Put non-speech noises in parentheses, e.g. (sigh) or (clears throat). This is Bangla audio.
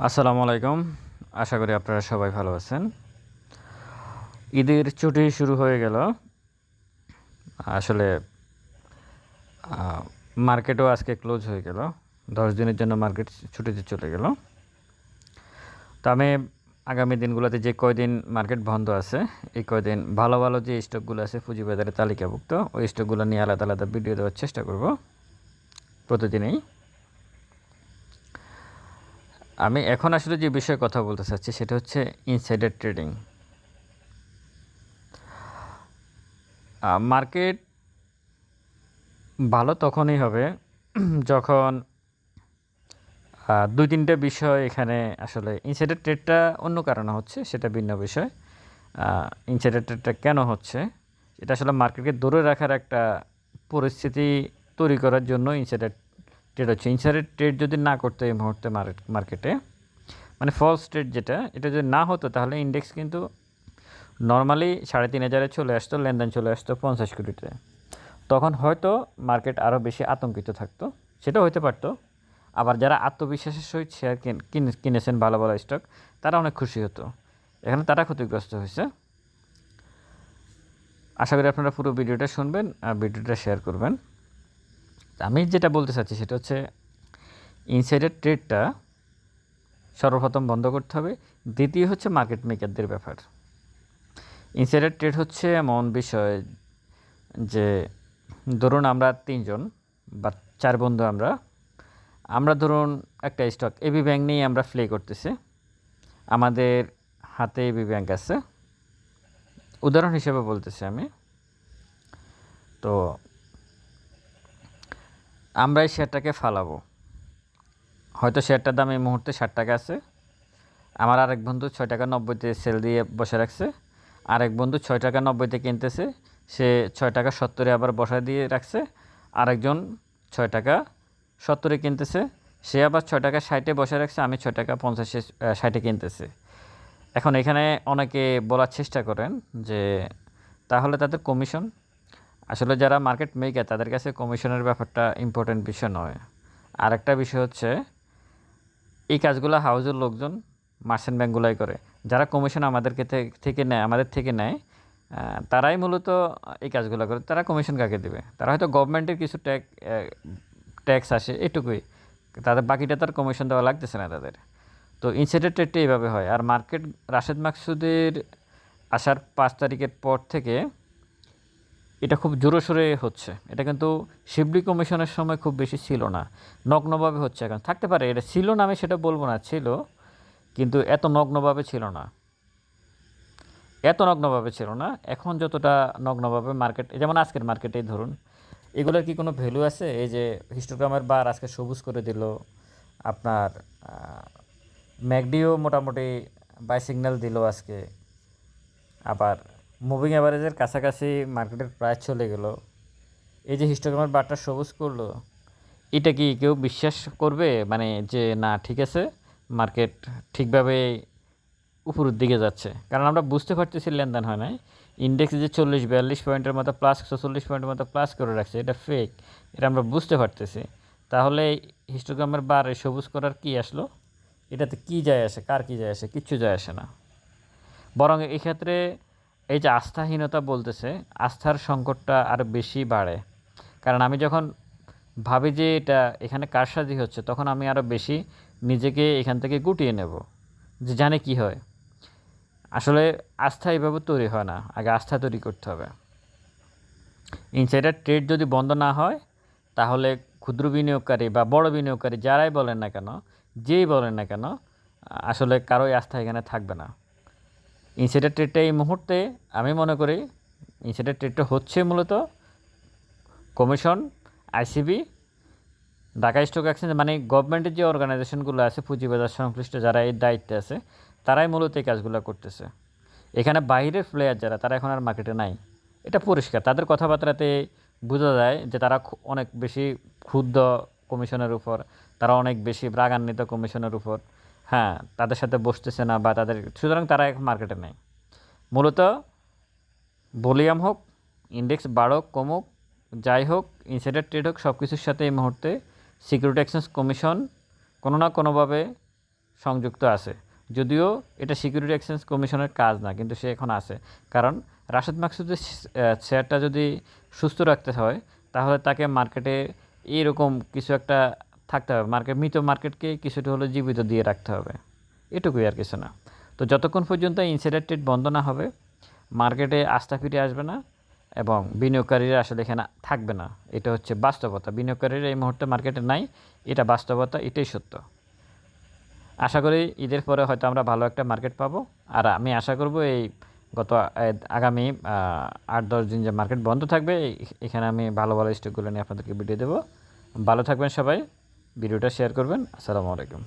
আসসালামু আলাইকুম। আশা করি আপনারা সবাই ভালো আছেন। ঈদের ছুটি শুরু হয়ে গেল। আসলে মার্কেটও আজকে ক্লোজ হয়ে গেল। দশ দিনের জন্য মার্কেট ছুটিতে চলে গেল। তো আমি আগামী দিনগুলোতে যে কয়দিন মার্কেট বন্ধ আছে, এই কয়দিন ভালো ভালো যে স্টকগুলো আছে পুঁজিবাজারে তালিকাভুক্ত, ওই স্টকগুলো নিয়ে আলাদা আলাদা ভিডিও দেওয়ার চেষ্টা করব প্রতিদিনই। আমি এখন আসলে যে বিষয়ে কথা বলতে চাচ্ছি সেটা হচ্ছে ইনসাইডার ট্রেডিং মার্কেট ভালো তখনই হবে (clears throat) যখন দুই তিনটে বিষয় এখানে আসলে ইনসাইডার ট্রেডটা অন্য কারণে হচ্ছে, সেটা ভিন্ন বিষয়। ইনসাইডার ট্রেডটা কেন হচ্ছে? এটা আসলে মার্কেটকে দূরে রাখার একটা পরিস্থিতি তৈরি করার জন্য ইনসাইডার ট্রেড হচ্ছে ইনসাইডার ট্রেড যদি না করতো এই মুহূর্তে মার্কেটে মানে ফলস ট্রেড যেটা, এটা যদি না হতো তাহলে ইন্ডেক্স কিন্তু নর্মালি সাড়ে তিন হাজারে চলে আসতো, লেনদেন চলে আসতো পঞ্চাশ কোটিতে। তখন হয়তো মার্কেট আরও বেশি আতঙ্কিত থাকতো সেটাও হতে পারতো। আবার যারা আত্মবিশ্বাসের সহিত শেয়ার কিনেছেন ভালো ভালো স্টক তারা অনেক খুশি হতো। এখানে তারা ক্ষতিগ্রস্ত হয়েছে। আশা করি আপনারা পুরো ভিডিওটা শুনবেন, আর ভিডিওটা শেয়ার করবেন। আমি যেটা বলতে চাচ্ছি সেটা হচ্ছে ইনসাইডার ট্রেডটা সর্বপ্রথম বন্ধ করতে হবে, দ্বিতীয় হচ্ছে মার্কেট মেকারদের ব্যাপার। ইনসাইডার ট্রেড হচ্ছে এমন বিষয় যে, ধরুন আমরা তিনজন বা চার বন্ধু আমরা আমরা ধরুন একটা স্টক এবি ব্যাংক নিয়ে আমরা প্লে করতেছি, আমাদের হাতে এবি ব্যাংক আছে। উদাহরণ হিসেবে বলতেছি আমি। তো আমরা এই শেয়ারটাকে ফালাবো। হয়তো শেয়ারটার দাম এই মুহূর্তে ষাট টাকা আছে। আমার আরেক বন্ধু ছয় টাকা নব্বইতে সেল দিয়ে বসে রাখছে। আরেক বন্ধু ছয় টাকা নব্বইতে কিনতেছে। সে ছয় টাকা সত্তরে আবার বসায় দিয়ে রাখছে। আরেকজন ছয় টাকা সত্তরে কিনতেছে। সে আবার ছয় টাকা ষাটে বসে রাখছে। আমি ছয় টাকা পঞ্চাশে ষাটে কিনতেছে। এখন এখানে অনেকে বলার চেষ্টা করেন যে তাহলে তাদের কমিশন আসলে যারা মার্কেট মেকার তাদের কাছে কমিশনের ব্যাপারটা ইম্পর্টেন্ট বিষয় নয়। আরেকটা বিষয় হচ্ছে, এই কাজগুলো হাউজের লোকজন মার্চেন্ট ব্যাঙ্কগুলাই করে। যারা কমিশন আমাদেরকে থে- থেকে নেয়, আমাদের থেকে নেয় তারাই মূলত এই কাজগুলো করে। তারা কমিশন কাকে দেবে? তারা হয়তো গভর্নমেন্টের কিছু ট্যাক্স ট্যাক্স আসে, এটুকুই। তাদের বাকিটা তার কমিশন দেওয়া লাগতেছে না তাদের। তো ইনসাইডার ট্রেডটা এইভাবে হয়। আর মার্কেট রাশেদ মাকসুদের আসার পাঁচ তারিখের পর থেকে এটা খুব জোরসোরে হচ্ছে। এটা কিন্তু শিবলি কমিশনের সময় খুব বেশি ছিল না। নগ্নভাবে হচ্ছে এখন। থাকতে পারে, এটা ছিল না আমি সেটা বলব না, ছিল, কিন্তু এত নগ্নভাবে ছিল না। এত নগ্নভাবে ছিল না, এখন যতটা নগ্নভাবে মার্কেট, যেমন আজকের মার্কেটেই ধরুন, এগুলোর কি কোনো ভ্যালু আছে? এই যে হিস্টোগ্রামের বার আজকে সবুজ করে দিল, আপনার ম্যাকডিও মোটামুটি বাই সিগন্যাল দিল আজকে, আবার মুভিং অ্যাভারেজের কাছাকাছি মার্কেটের প্রায় চলে গেল। এই যে হিস্টোগ্রামের বারটা সবুজ করল, এটা কি কেউ বিশ্বাস করবে? মানে যে না, ঠিক আছে মার্কেট ঠিকভাবে উপরের দিকে যাচ্ছে। কারণ আমরা বুঝতে পারতেছি লেনদেন হয় নাই। ইন্ডেক্স যে চল্লিশ, বিয়াল্লিশ পয়েন্টের মতো প্লাস চল্লিশ পয়েন্টের মতো প্লাস করে রাখছে, এটা ফেক এটা আমরা বুঝতে পারতেছি। তাহলে হিস্টোগ্রামের বার সবুজ করার কি আসলো? এটাতে কি যায় আসে, কার কি যায় আসে, কিচ্ছু যায় আসে না। বরং এক্ষেত্রে এই যে আস্থাহীনতা বলতেছে, আস্থার সংকটটা আরও বেশি বাড়ে। কারণ আমি যখন ভাবি যে এটা এখানে কারসাজি হচ্ছে, তখন আমি আরও বেশি নিজেকে এখান থেকে গুটিয়ে নেব, যে জানে কি হয়। আসলে আস্থা এভাবে তৈরি হয় না, আগে আস্থা তৈরি করতে হবে। ইনসাইডার ট্রেড যদি বন্ধ না হয়, তাহলে ক্ষুদ্র বিনিয়োগকারী বা বড় বিনিয়োগকারী যারাই বলেন না কেন, যেই বলেন না কেন, আসলে কারোই আস্থা এখানে থাকবে না। ইনসাইডার ট্রেডটা এই মুহূর্তে আমি মনে করি ইনসাইডার ট্রেডটা হচ্ছে মূলত commission ICB Dhaka stock exchange মানে গভর্নমেন্টের যে অর্গানাইজেশনগুলো আছে, পুঁজিবাজার সংশ্লিষ্ট যারা এই দায়িত্বে আছে, তারাই মূলত এই কাজগুলো করতেছে। এখানে বাইরের প্লেয়ার যারা, তারা এখন আর মার্কেটে নাই। এটা পরিষ্কার। তাদের কথাবার্তাতে বোঝা যায় যে তারা অনেক বেশি ক্ষুদ্র কমিশনের উপর, তারা অনেক বেশি রাগান্বিত কমিশনের উপর। হ্যাঁ তাদের সাথে বসতেছে না বা তাদের, সুতরাং তারা এখন মার্কেটে নেই। মূলত ভলিউম হোক ইন্ডেক্স বাড়ুক, কমুক, যাই হোক ইনসাইডার ট্রেড হোক সব কিছুর সাথে এই মুহূর্তে সিকিউরিটি এক্সচেঞ্জ কমিশন কোনো না কোনোভাবে সংযুক্ত আছে। যদিও এটা সিকিউরিটি এক্সচেঞ্জ কমিশনের কাজ না, কিন্তু সে এখন আছে। কারণ রাশেদ মাকসুদের শেয়ারটা যদি সুস্থ রাখতে হয়, তাহলে তাকে মার্কেটে এরকম কিছু একটা থাকতে হবে। মার্কেট মৃত মার্কেটকে কিছুটা হলে জীবিত দিয়ে রাখতে হবে। এটুকুই আর কিছু না। তো যতক্ষণ পর্যন্ত ইনসাইডার ট্রেড বন্ধ না হবে, মার্কেটে আস্থা ফিরে আসবে না এবং বিনিয়োগকারীরা আসলে এখানে থাকবে না। এটা হচ্ছে বাস্তবতা। বিনিয়োগকারীরা এই মুহূর্তে মার্কেটে নাই, এটা বাস্তবতা, এটাই সত্য। আশা করি ঈদের পরে হয়তো আমরা ভালো একটা মার্কেট পাবো। আর আমি আশা করব এই গত আগামী আট, দশ দিন যে মার্কেট বন্ধ থাকবে এখানে আমি ভালো ভালো স্টকগুলো নিয়ে আপনাদেরকে ভিডিও দেবো। ভালো থাকবেন সবাই। ভিডিওটা শেয়ার করবেন। আসসালামু আলাইকুম।